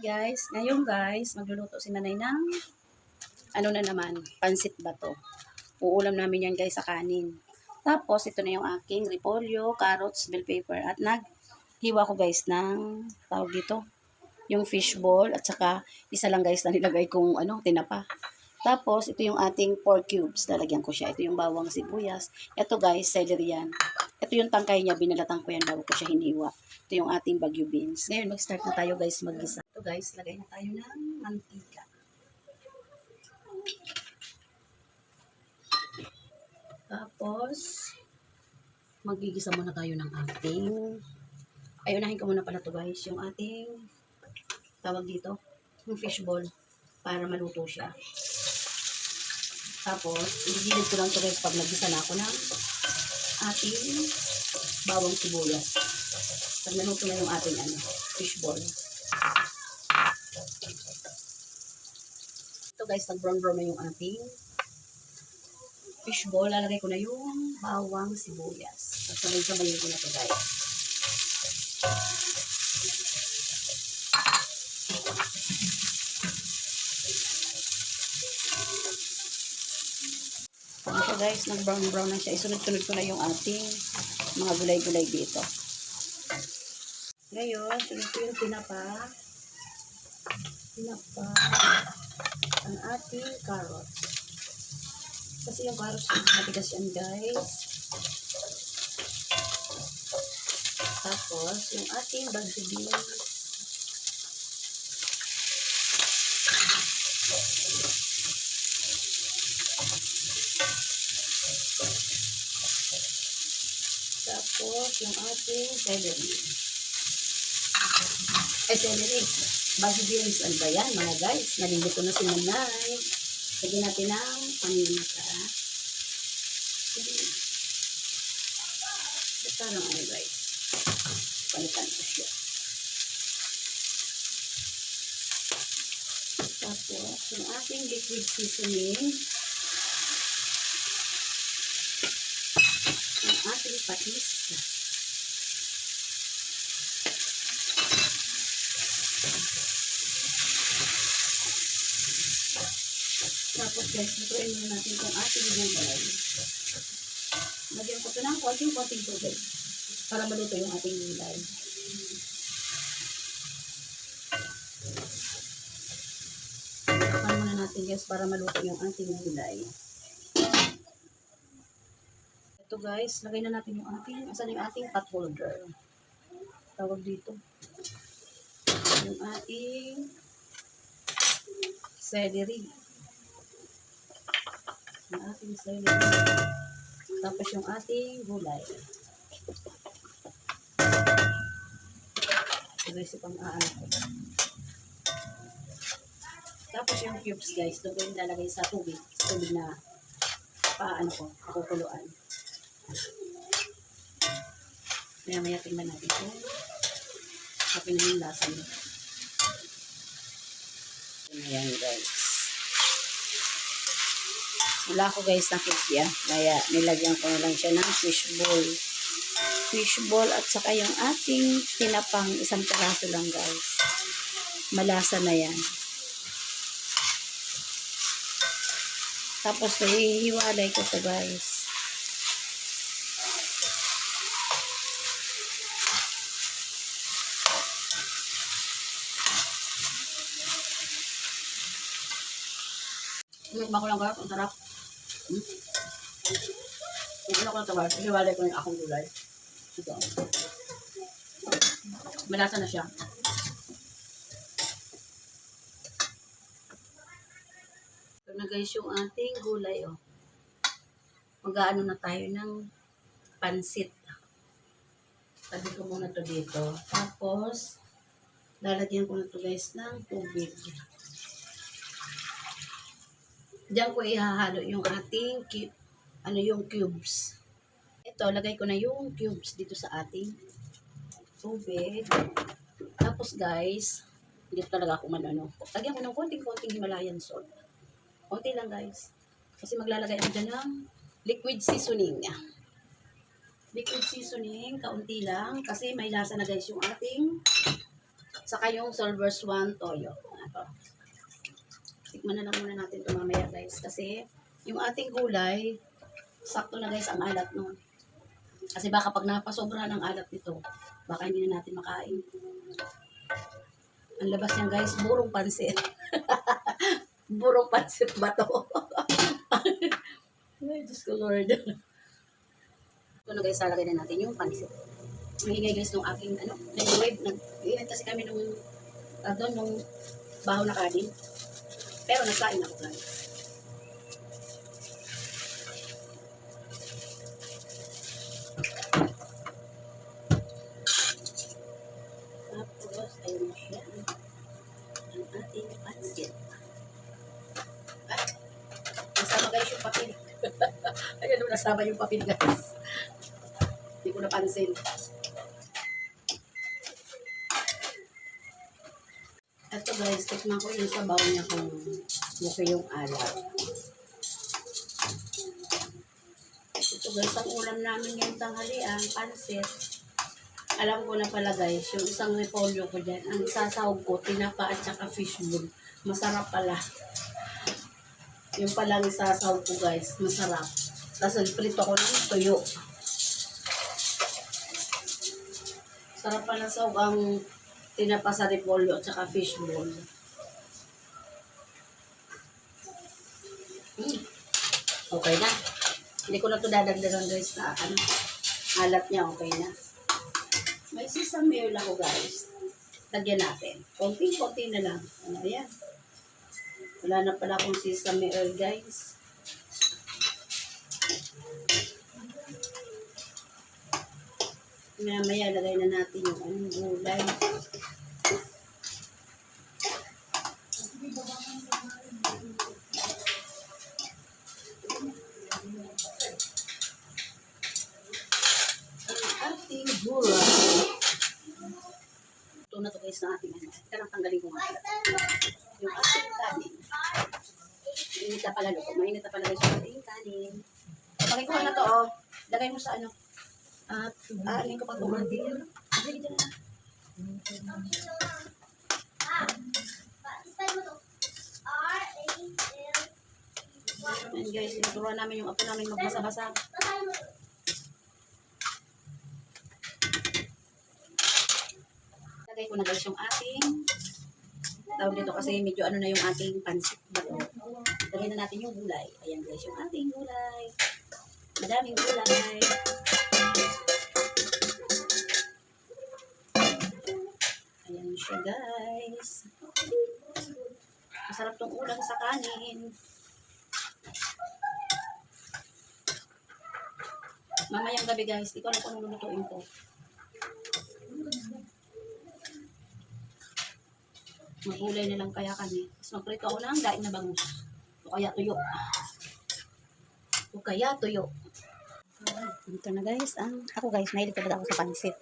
guys, ngayon guys, magluluto si nanay ng ano na naman, pansit ba to? Uulam namin yan guys sa kanin. Tapos, ito na yung aking repolyo, carrots, bell pepper. At naghiwa ko guys ng tawag dito, yung fish ball. At saka, isa lang guys na nilagay kong ano, tinapa. Tapos, ito yung ating pork cubes. Lalagyan ko siya. Ito yung bawang sibuyas. Ito guys, celery yan. Ito yung tangkay niya. Binalatan ko yan bago ko siya hiniwa. Ito yung ating bagyo beans. Ngayon, mag-start na tayo guys mag-gisa. Ito guys, lagay na tayo ng mantika. Tapos, magigisa muna tayo ng ating, ayunahin ko muna pala to guys, yung ating, tawag dito, yung fishball, para maluto siya. Tapos, igigilid ko lang to guys pag nagisa na ako ng ating bawang sibuyas. Pag naluto na yung ating ano, fishball. Guys, nag-brown-brown na yung ating fishball. Lalagay ko na yung bawang sibuyas. Sabay-sabayin ko na to guys. Ito guys, nag-brown-brown na siya. Isunod-sunod ko na yung ating mga gulay-gulay dito. Ngayon, sunod ko yung tinapa. Tinapa. Ang ating carrots. Kasi yung carrots, matigas yan guys. Tapos, yung ating beans. Tapos, yung ating celery. Ay, celery. Bagyo beans. Ano yan, mga guys? Nalilito na si nanay. Lagyan natin ng paminta. Ito lang ano guys. Palitan ko siya. Tapos, yung ating liquid seasoning. Yung ating patis. Tapos guys, lutuin muna natin itong ating gulay. Lagyan ko ito ng konting-konting tubig para maluto yung ating gulay. Takpan muna natin guys para maluto yung ating gulay. Ito guys, lagay na natin yung ating, asan yung ating pot holder. Tawag dito. Yung ating celery yung ating celery. Tapos yung ating gulay. Ito pang aano ko. Tapos yung cubes guys, doon ko yung lalagay sa tubig. Tubig na paano ko, kakukuluan. Maya maya tingnan natin kung kapin na yung lasa niya. Ayan guys. Wala ako guys na kikya. Kaya nilagyan ko na lang siya ng fishball. Fishball at saka yung ating tinapang isang piraso lang guys. Malasa na yan. Tapos hihiwalay ko to guys. Tikman ko lang guys, ang sarap. Hmm? Ano ko ito guys, hiwalay ko yung akong gulay. Ito. Malasa na siya. Ito na guys yung ating gulay oh. Mag-aano na tayo ng pansit. Tabi ko muna to dito. Tapos, lalagyan ko na to guys ng tubig. Diyan ko ihahalo yung ating ano yung cubes. Ito, lagay ko na yung cubes dito sa ating tubig. Tapos guys, dito talaga ako man ano. Lagyan ko ng konting-konting Himalayan salt. Konti lang guys. Kasi maglalagay ako dyan ng liquid seasoning. Liquid seasoning, kaunti lang. Kasi may lasa na guys yung ating Saka yung Solvers 1 Toyo. Tikman na lang muna natin ito mamaya guys. Kasi yung ating gulay, sakto na guys ang alat nun. Kasi baka pag napasobra ng alat nito, baka hindi na natin makain. Ang labas niyan guys, burong pansit. burong pansit ba to? Ay, Diyos ko Lord. Ito na guys, lalagay na natin yung pansit. Mahingay guys nung aking ano, microwave. Nag-iinit kasi kami nung, uh, doon, nung bahaw na kanin. Pero nagkain ako guys. Tapos, ayun na siya. Ang ating pansit. Ay, nasama guys yung papel. Ayan, nasama yung papel guys. Hindi ko napansin. Ito guys, tikman ko yung sabaw niya kung okay yung alat. Ito guys, ang ulam namin ngayong tanghalian, pansit. Alam ko na pala guys, yung isang repolyo ko dyan, ang sasahog ko, tinapa at saka fishball. Masarap pala. Yung palang isasahog ko guys, masarap. Tapos prito ko ng tuyo. Sarap pala sahog ang tinapa sa repolyo at saka fishball. Mm. Okay na. Hindi ko na to dadagdagan guys na ano, alat niya okay na. May sesame oil ako guys. Lagyan natin. Konting-konti na lang. Ano yan? Wala na pala akong sesame oil guys. Maya-maya lagay na natin yung anong gulay. Tanggalin ko nga. Yung ating kanin. Mainit na pala luto. Mainit na pala guys yung ating kanin. Pakikuha na to oh. Lagay mo sa ano. At aanin ko pa ito. Sige dito na. Ayan guys, tinuturuan namin yung apo namin magbasa-basa. Lagay ko na guys yung ating tawag dito kasi medyo ano na yung ating pansit bato. Lagay na natin yung gulay. Ayan guys, yung ating gulay. Madaming gulay. Ayan siya guys. Masarap tong ulam sa kanin. Mamayang gabi guys, di ko alam kung lulutuin ko. Magulay na lang kaya kami. Tapos magprito ako ng daing na bangus. O kaya tuyo. O kaya tuyo. Ito na guys. Ang, ako guys, mahilig talaga ako sa pansit.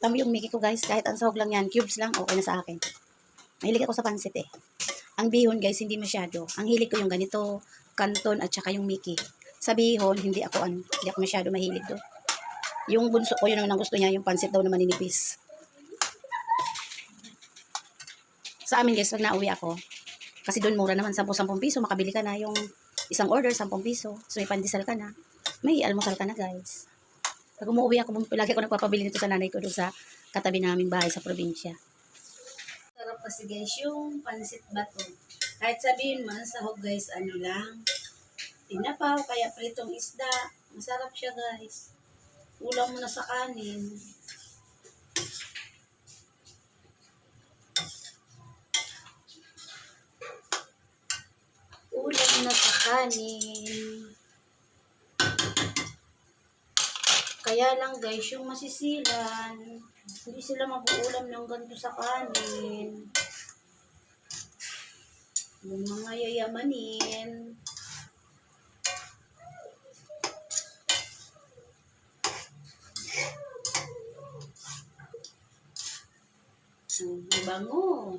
Tama yung Mickey ko guys. Kahit ang sahog lang yan, cubes lang, okay na sa akin. Mahilig ako sa pansit eh. Ang bihon guys, hindi masyado. Ang hilig ko yung ganito, kanton at saka yung Mickey. Sa bihon, hindi ako ano, hindi ako masyado mahilig do. Yung bunso ko, yun naman ang gusto niya, yung pansit daw na maninipis. Sa amin guys, pag nauwi ako, kasi doon mura naman, 10-10 piso, makabili ka na yung isang order, 10 piso. So may pandesal ka na. May almusal ka na guys. Pag umuwi ako, lagi ako nagpapabili nito sa nanay ko doon sa katabi naming bahay sa probinsya. Sarap kasi guys, yung pansit bato. Kahit sabihin man, sahog guys, ano lang, tinapaw, kaya pritong isda. Masarap siya guys. Ulam mo na sa kanin. Kanin. Kaya lang guys, yung masisilan, hindi sila mag-uulam ng ganito sa kanin. Yung mga yayamanin. Ang bango.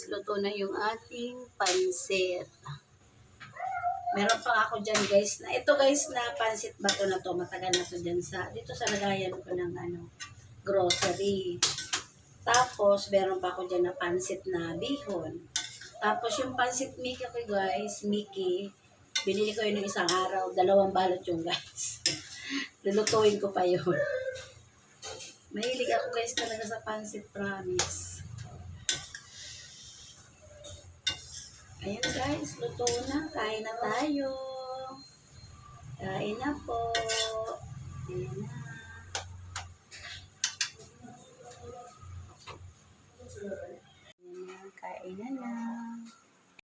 Guys, luto na yung ating pansit. Meron pa ako dyan guys. Na, ito guys na pansit bato na to. Matagal na to dyan sa, dito sa lagayan ko ng ano, grocery. Tapos, meron pa ako dyan na pansit na bihon. Tapos, yung pansit Mickey ko guys, Mickey, binili ko yun ng isang araw. Dalawang balot yung guys. Lulutuin ko pa yun. Mahilig ako guys talaga sa pansit, promise. Ayan guys, luto na. Kain na tayo. Kain na po. Ayan na. Ayan na, kain na na.